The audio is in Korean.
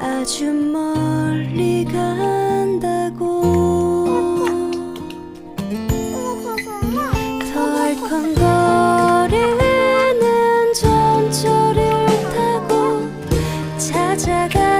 아주 멀리 간다고. 덜컹거리는 전철을 타고 찾아가